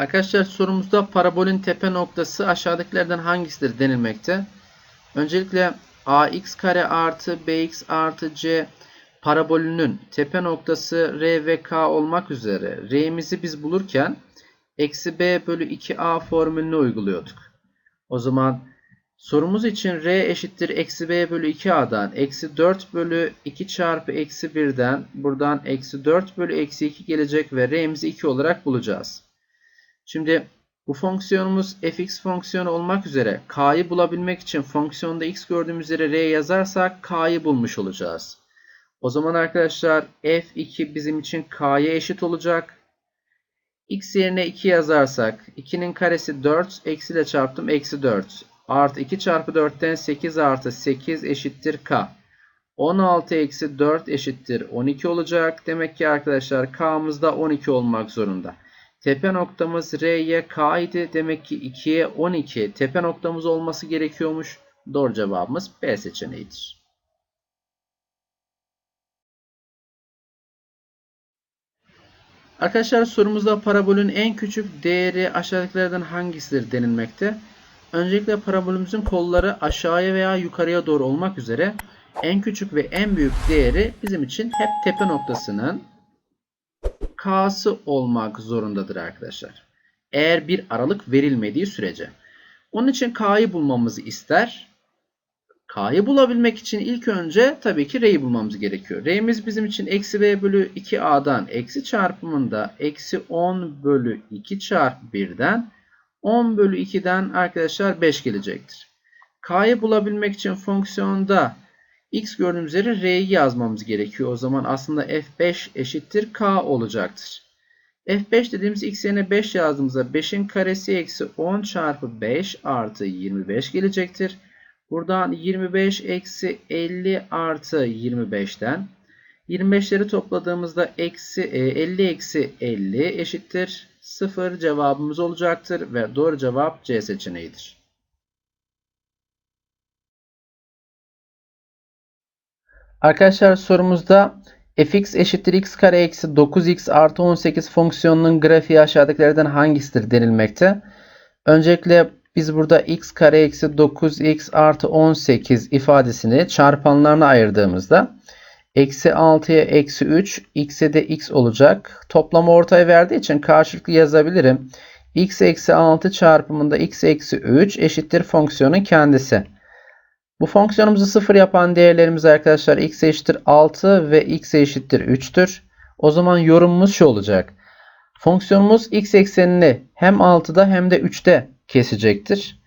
Arkadaşlar sorumuzda parabolün tepe noktası aşağıdakilerden hangisidir denilmekte. Öncelikle ax kare artı bx artı c parabolünün tepe noktası r ve k olmak üzere r'mizi biz bulurken eksi b bölü 2a formülünü uyguluyorduk. O zaman sorumuz için r eşittir eksi b bölü 2a'dan eksi 4 bölü 2 çarpı eksi 1'den buradan eksi 4 bölü eksi 2 gelecek ve r'mizi 2 olarak bulacağız. Şimdi bu fonksiyonumuz fx fonksiyonu olmak üzere k'yı bulabilmek için fonksiyonda x gördüğümüz yere r yazarsak k'yı bulmuş olacağız. O zaman arkadaşlar f2 bizim için k'ya eşit olacak. x yerine 2 yazarsak 2'nin karesi 4 eksiyle çarptım eksi 4. Artı 2 çarpı 4'ten 8 artı 8 eşittir k. 16 eksi 4 eşittir 12 olacak. Demek ki arkadaşlar k'mız da 12 olmak zorunda. Tepe noktamız R'ye K idi. Demek ki 2'ye 12 tepe noktamız olması gerekiyormuş. Doğru cevabımız B seçeneğidir. Arkadaşlar sorumuzda parabolün en küçük değeri aşağıdakilerden hangisidir denilmekte. Öncelikle parabolümüzün kolları aşağıya veya yukarıya doğru olmak üzere en küçük ve en büyük değeri bizim için hep tepe noktasının K'sı olmak zorundadır arkadaşlar. Eğer bir aralık verilmediği sürece. Onun için K'yı bulmamızı ister. K'yı bulabilmek için ilk önce tabii ki R'yi bulmamız gerekiyor. R'miz bizim için eksi B bölü 2A'dan eksi çarpımında eksi 10 bölü 2 çarpı 1'den 10 bölü 2'den arkadaşlar 5 gelecektir. K'yı bulabilmek için fonksiyonda x gördüğümüz üzere r'yi yazmamız gerekiyor. O zaman aslında f5 eşittir k olacaktır. f5 dediğimiz x yerine 5 yazdığımızda 5'in karesi eksi 10 çarpı 5 artı 25 gelecektir. Buradan 25 eksi 50 artı 25'ten 25'leri topladığımızda eksi 50 eksi 50 eşittir 0 cevabımız olacaktır ve doğru cevap C seçeneğidir. Arkadaşlar sorumuzda fx eşittir x kare eksi 9x artı 18 fonksiyonunun grafiği aşağıdakilerden hangisidir denilmekte. Öncelikle biz burada x kare eksi 9x artı 18 ifadesini çarpanlarına ayırdığımızda eksi 6'ya eksi 3 x'e de x olacak. Toplamı ortaya verdiği için karşılıklı yazabilirim. x eksi 6 çarpımında x eksi 3 eşittir fonksiyonun kendisi. Bu fonksiyonumuzu sıfır yapan değerlerimiz arkadaşlar x eşittir 6 ve x eşittir 3'tür. O zaman yorumumuz şu olacak. Fonksiyonumuz x eksenini hem 6'da hem de 3'te kesecektir.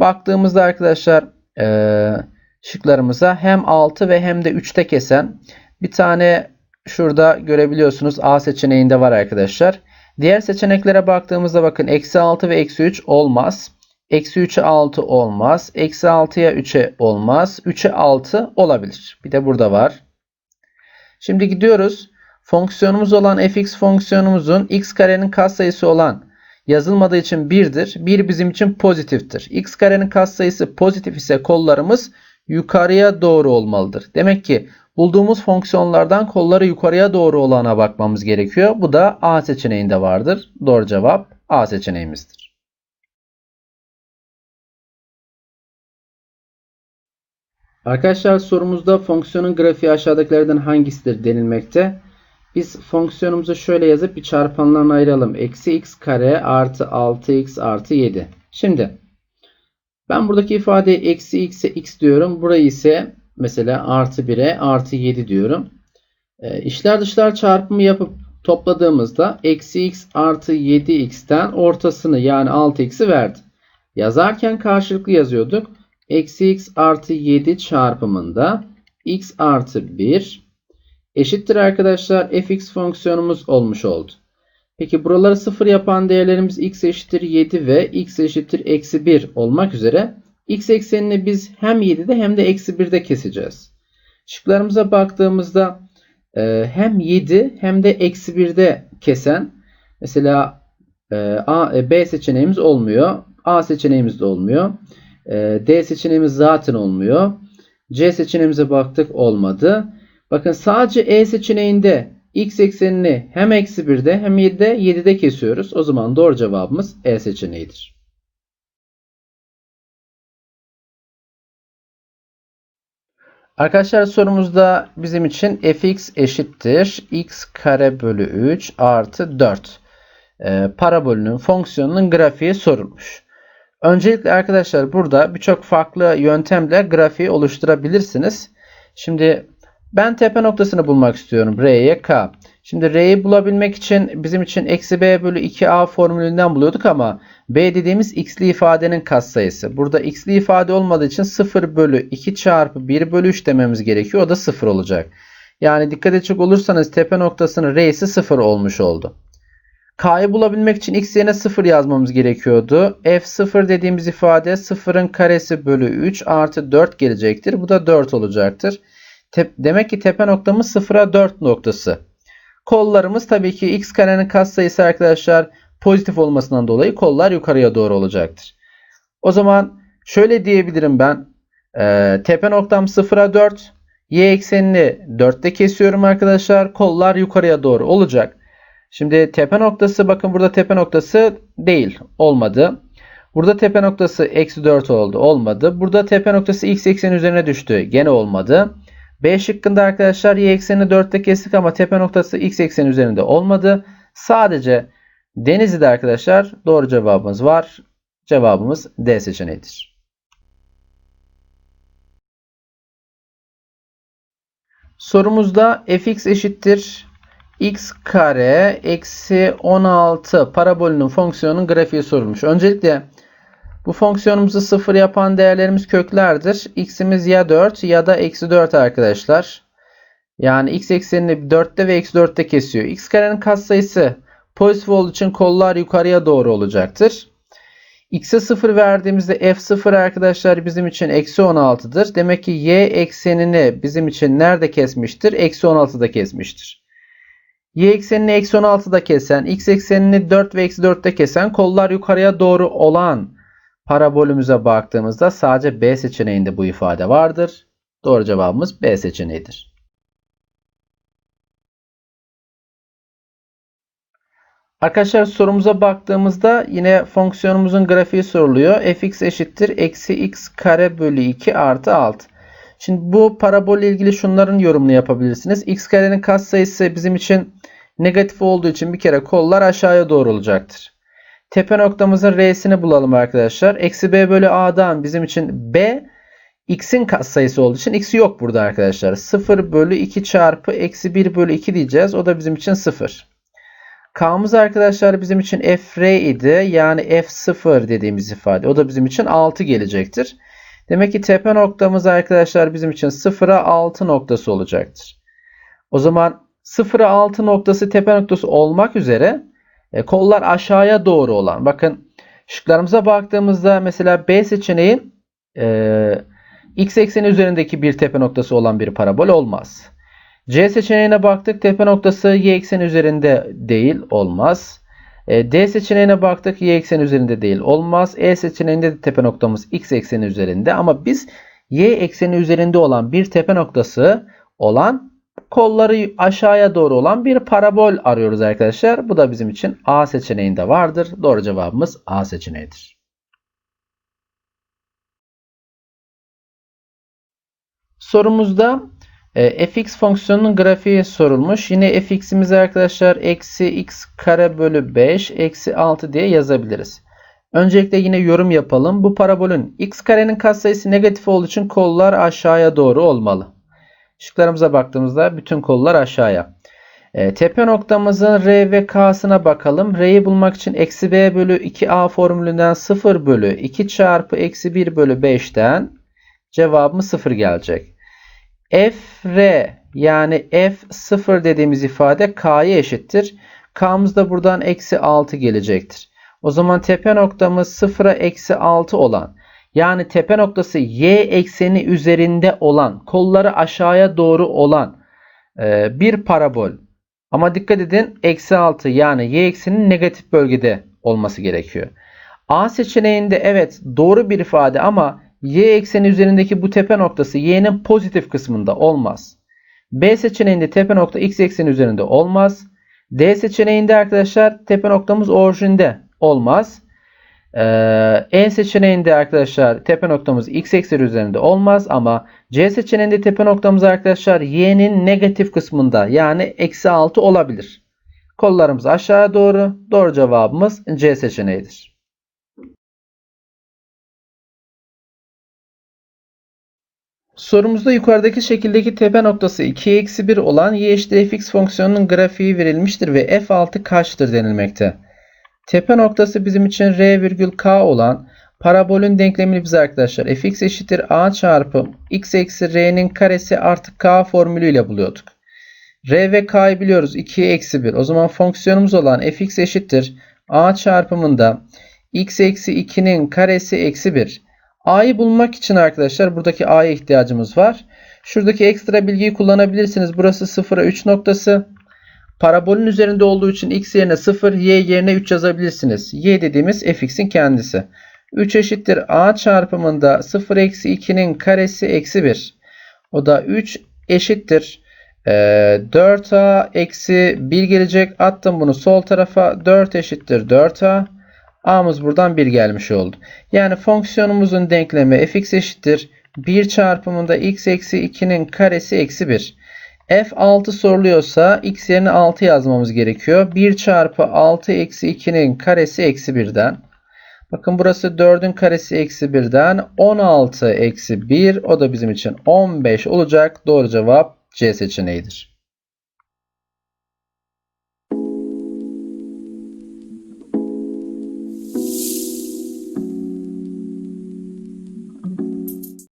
Baktığımızda arkadaşlar ee, şıklarımıza hem 6 ve hem de 3'te kesen bir tane şurada görebiliyorsunuz A seçeneğinde var arkadaşlar. Diğer seçeneklere baktığımızda bakın eksi 6 ve eksi 3 olmaz. Eksi 3'e 6 olmaz. Eksi 6'ya 3'e olmaz. 3'e 6 olabilir. Bir de burada var. Şimdi gidiyoruz. Fonksiyonumuz olan fx fonksiyonumuzun x karenin katsayısı olan yazılmadığı için 1'dir. 1 bizim için pozitiftir. x karenin katsayısı pozitif ise kollarımız yukarıya doğru olmalıdır. Demek ki bulduğumuz fonksiyonlardan kolları yukarıya doğru olana bakmamız gerekiyor. Bu da A seçeneğinde vardır. Doğru cevap A seçeneğimizdir. Arkadaşlar sorumuzda fonksiyonun grafiği aşağıdakilerden hangisidir denilmekte. Biz fonksiyonumuzu şöyle yazıp bir çarpanlarına ayıralım. Eksi x kare artı 6x artı 7. Şimdi ben buradaki ifadeyi eksi x'e x diyorum. Burayı ise mesela artı 1'e artı 7 diyorum. E, işler dışlar çarpımı yapıp topladığımızda eksi x artı 7x'ten ortasını yani 6x'i verdi. Yazarken karşılıklı yazıyorduk eksi x artı 7 çarpımında x artı 1 eşittir arkadaşlar fx fonksiyonumuz olmuş oldu. Peki buraları sıfır yapan değerlerimiz x eşittir 7 ve x eşittir eksi 1 olmak üzere x eksenini biz hem 7'de hem de eksi 1'de keseceğiz. Şıklarımıza baktığımızda e, hem 7 hem de eksi 1'de kesen mesela e, A, e, B seçeneğimiz olmuyor. A seçeneğimiz de olmuyor. Ee, D seçeneğimiz zaten olmuyor. C seçeneğimize baktık olmadı. Bakın sadece E seçeneğinde x eksenini hem eksi 1'de hem 7'de 7'de kesiyoruz. O zaman doğru cevabımız E seçeneğidir. Arkadaşlar sorumuzda bizim için fx eşittir x kare bölü 3 artı 4 e, parabolünün fonksiyonunun grafiği sorulmuş. Öncelikle arkadaşlar burada birçok farklı yöntemle grafiği oluşturabilirsiniz. Şimdi ben tepe noktasını bulmak istiyorum. R'ye K. Şimdi R'yi bulabilmek için bizim için eksi B bölü 2A formülünden buluyorduk ama B dediğimiz x'li ifadenin katsayısı. Burada x'li ifade olmadığı için 0 bölü 2 çarpı 1 bölü 3 dememiz gerekiyor. O da 0 olacak. Yani dikkat edecek olursanız tepe noktasının R'si 0 olmuş oldu. K'yı bulabilmek için x yerine 0 yazmamız gerekiyordu. F0 dediğimiz ifade 0'ın karesi bölü 3 artı 4 gelecektir. Bu da 4 olacaktır. Demek ki tepe noktamız 0'a 4 noktası. Kollarımız tabii ki x karenin katsayısı arkadaşlar pozitif olmasından dolayı kollar yukarıya doğru olacaktır. O zaman şöyle diyebilirim ben. E, tepe noktam 0'a 4. Y eksenini 4'te kesiyorum arkadaşlar. Kollar yukarıya doğru olacak. Şimdi tepe noktası bakın burada tepe noktası değil. Olmadı. Burada tepe noktası eksi 4 oldu. Olmadı. Burada tepe noktası x ekseni üzerine düştü. Gene olmadı. B şıkkında arkadaşlar y eksenini 4'te kestik ama tepe noktası x ekseni üzerinde olmadı. Sadece Denizli'de arkadaşlar doğru cevabımız var. Cevabımız D seçeneğidir. Sorumuzda fx eşittir x kare eksi 16 parabolünün fonksiyonunun grafiği sorulmuş. Öncelikle bu fonksiyonumuzu sıfır yapan değerlerimiz köklerdir. x'imiz ya 4 ya da eksi 4 arkadaşlar. Yani x eksenini 4'te ve eksi 4'te kesiyor. x karenin katsayısı pozitif olduğu için kollar yukarıya doğru olacaktır. x'e 0 verdiğimizde f0 arkadaşlar bizim için eksi 16'dır. Demek ki y eksenini bizim için nerede kesmiştir? Eksi 16'da kesmiştir. Y eksenini eksi 16'da kesen, x eksenini 4 ve eksi 4'te kesen kollar yukarıya doğru olan parabolümüze baktığımızda sadece B seçeneğinde bu ifade vardır. Doğru cevabımız B seçeneğidir. Arkadaşlar sorumuza baktığımızda yine fonksiyonumuzun grafiği soruluyor. fx eşittir eksi x kare bölü 2 artı 6. Şimdi bu parabolle ilgili şunların yorumunu yapabilirsiniz. x karenin katsayısı bizim için negatif olduğu için bir kere kollar aşağıya doğru olacaktır. Tepe noktamızın R'sini bulalım arkadaşlar. Eksi B bölü A'dan bizim için B x'in katsayısı olduğu için x'i yok burada arkadaşlar. 0 bölü 2 çarpı eksi 1 bölü 2 diyeceğiz. O da bizim için 0. K'mız arkadaşlar bizim için f idi. Yani f0 dediğimiz ifade. O da bizim için 6 gelecektir. Demek ki tepe noktamız arkadaşlar bizim için 0'a 6 noktası olacaktır. O zaman 0'a 6 noktası tepe noktası olmak üzere e, kollar aşağıya doğru olan. Bakın şıklarımıza baktığımızda mesela B seçeneği e, x ekseni üzerindeki bir tepe noktası olan bir parabol olmaz. C seçeneğine baktık. Tepe noktası y ekseni üzerinde değil olmaz. E, D seçeneğine baktık. Y ekseni üzerinde değil olmaz. E seçeneğinde de tepe noktamız x ekseni üzerinde. Ama biz y ekseni üzerinde olan bir tepe noktası olan kolları aşağıya doğru olan bir parabol arıyoruz arkadaşlar. Bu da bizim için A seçeneğinde vardır. Doğru cevabımız A seçeneğidir. Sorumuzda e, fx fonksiyonunun grafiği sorulmuş. Yine fx'imizi arkadaşlar eksi x kare bölü 5 eksi 6 diye yazabiliriz. Öncelikle yine yorum yapalım. Bu parabolün x karenin katsayısı negatif olduğu için kollar aşağıya doğru olmalı. Şıklarımıza baktığımızda bütün kollar aşağıya. E, tepe noktamızın R ve K'sına bakalım. R'yi bulmak için eksi B bölü 2A formülünden 0 bölü 2 çarpı eksi 1 bölü 5'ten cevabımız 0 gelecek. F R yani F0 dediğimiz ifade K'ya eşittir. K'mız da buradan eksi 6 gelecektir. O zaman tepe noktamız 0'a eksi 6 olan yani tepe noktası y ekseni üzerinde olan, kolları aşağıya doğru olan e, bir parabol. Ama dikkat edin eksi 6 yani y eksenin negatif bölgede olması gerekiyor. A seçeneğinde evet doğru bir ifade ama y ekseni üzerindeki bu tepe noktası y'nin pozitif kısmında olmaz. B seçeneğinde tepe nokta x ekseni üzerinde olmaz. D seçeneğinde arkadaşlar tepe noktamız orijinde olmaz. Ee, E seçeneğinde arkadaşlar tepe noktamız x ekseni üzerinde olmaz ama C seçeneğinde tepe noktamız arkadaşlar y'nin negatif kısmında yani eksi 6 olabilir. Kollarımız aşağıya doğru. Doğru cevabımız C seçeneğidir. Sorumuzda yukarıdaki şekildeki tepe noktası 2 eksi 1 olan y eşittir fx fonksiyonunun grafiği verilmiştir ve f6 kaçtır denilmekte. Tepe noktası bizim için r virgül k olan parabolün denklemini bize arkadaşlar fx eşittir a çarpı x eksi r'nin karesi artı k formülüyle buluyorduk. r ve k'yı biliyoruz 2 eksi 1. O zaman fonksiyonumuz olan fx eşittir a çarpımında x eksi 2'nin karesi eksi 1. A'yı bulmak için arkadaşlar buradaki A'ya ihtiyacımız var. Şuradaki ekstra bilgiyi kullanabilirsiniz. Burası 0'a 3 noktası. Parabolün üzerinde olduğu için x yerine 0, y yerine 3 yazabilirsiniz. y dediğimiz fx'in kendisi. 3 eşittir a çarpımında 0 eksi 2'nin karesi eksi 1. O da 3 eşittir. e, 4a eksi 1 gelecek. Attım bunu sol tarafa. 4 eşittir 4a. A'mız buradan 1 gelmiş oldu. Yani fonksiyonumuzun denklemi fx eşittir 1 çarpımında x eksi 2'nin karesi eksi 1. f6 soruluyorsa x yerine 6 yazmamız gerekiyor. 1 çarpı 6 eksi 2'nin karesi eksi 1'den. Bakın burası 4'ün karesi eksi 1'den 16 eksi 1 o da bizim için 15 olacak. Doğru cevap C seçeneğidir.